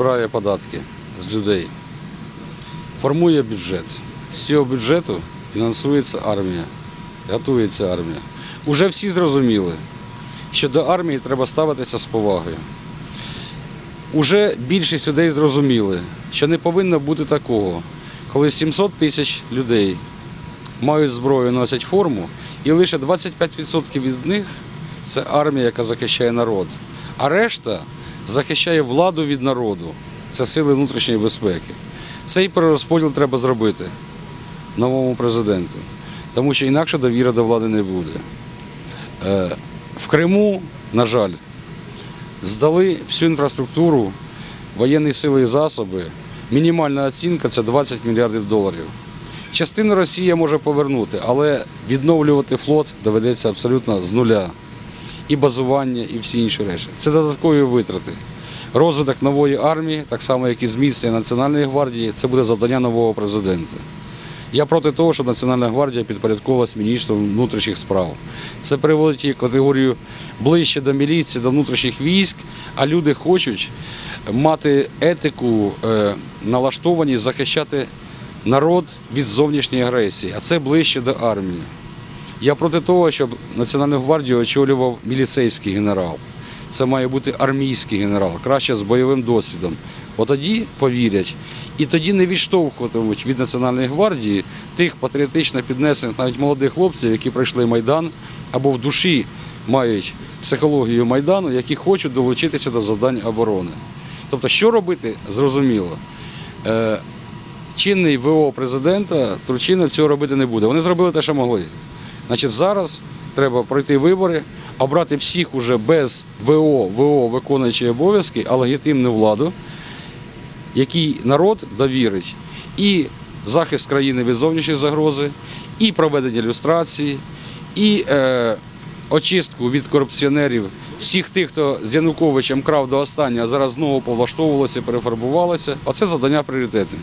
збирає податки з людей, формує бюджет. З цього бюджету фінансується армія, готується армія. Уже всі зрозуміли, що до армії треба ставитися з повагою. Уже більшість людей зрозуміли, що не повинно бути такого, коли 700 тисяч людей мають зброю, носять форму, і лише 25% від них це армія, яка захищає народ. А решта захищає владу від народу. Це сили внутрішньої безпеки. Цей перерозподіл треба зробити новому президенту, тому що інакше довіри до влади не буде. Е, В Криму, на жаль, здали всю інфраструктуру, воєнні сили і засоби. Мінімальна оцінка це 20 мільярдів доларів. Частину Росія може повернути, але відновлювати флот доведеться абсолютно з нуля. І базування, і всі інші речі. Це додаткові витрати. Розвиток нової армії, так само як і зміцнення Національної гвардії, це буде завдання нового президента. Я проти того, щоб Національна гвардія підпорядковувалась міністру внутрішніх справ. Це приводить її категорію ближче до міліції, до внутрішніх військ, а люди хочуть мати етику, е, налаштовані захищати народ від зовнішньої агресії, а це ближче до армії. Я проти того, щоб Національну гвардію очолював міліцейський генерал. Це має бути армійський генерал, краще з бойовим досвідом. От тоді повірять, і тоді не відштовхуватимуть від Національної гвардії тих патріотично піднесених навіть молодих хлопців, які пройшли Майдан або в душі мають психологію Майдану, які хочуть долучитися до завдань оборони. Тобто, що робити, зрозуміло. Е, чинний ВО президента Турчинов цього робити не буде. Вони зробили те, що могли. Значить, зараз треба пройти вибори, обрати всіх уже без ВО, ВО виконуючи обов'язки, а легітимну владу, який народ довірить і захист країни від зовнішньої загрози, і проведення люстрації, і е, очистку від корупціонерів всіх тих, хто з Януковичем крав до останнього, а зараз знову повлаштовувалося, перефарбувалося. Оце завдання пріоритетне.